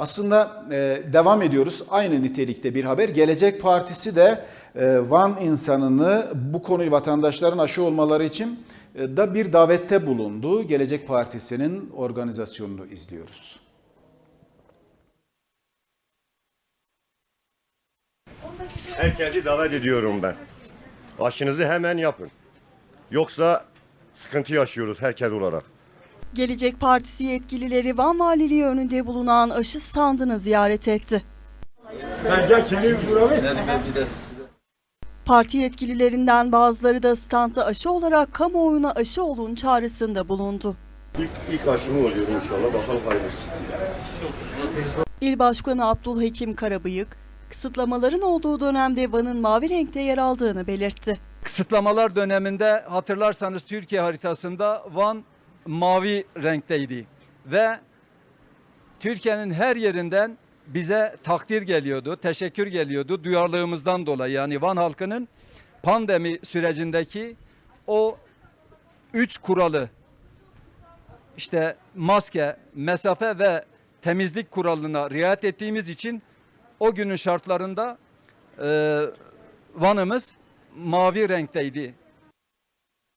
Aslında e, devam ediyoruz. Aynı nitelikte bir haber. Gelecek Partisi de e, Van insanını bu konuyu vatandaşların aşı olmaları için e, da bir davette bulundu. Gelecek Partisi'nin organizasyonunu izliyoruz. Herkesi davet ediyorum ben. Aşınızı hemen yapın. Yoksa sıkıntı yaşıyoruz herkes olarak. Gelecek Partisi yetkilileri Van Valiliği önünde bulunan aşı standını ziyaret etti. Parti yetkililerinden bazıları da standta aşı olarak kamuoyuna aşı olun çağrısında bulundu. İlk, ilk aşımı oluyorum inşallah. Bakalım hayırlısı. İl Başkanı Abdülhakim Karabıyık, kısıtlamaların olduğu dönemde Van'ın mavi renkte yer aldığını belirtti. Kısıtlamalar döneminde hatırlarsanız Türkiye haritasında Van mavi renkteydi ve Türkiye'nin her yerinden bize takdir geliyordu, teşekkür geliyordu duyarlılığımızdan dolayı. Yani Van halkının pandemi sürecindeki o üç kuralı işte maske, mesafe ve temizlik kuralına riayet ettiğimiz için o günün şartlarında e, Van'ımız mavi renkteydi.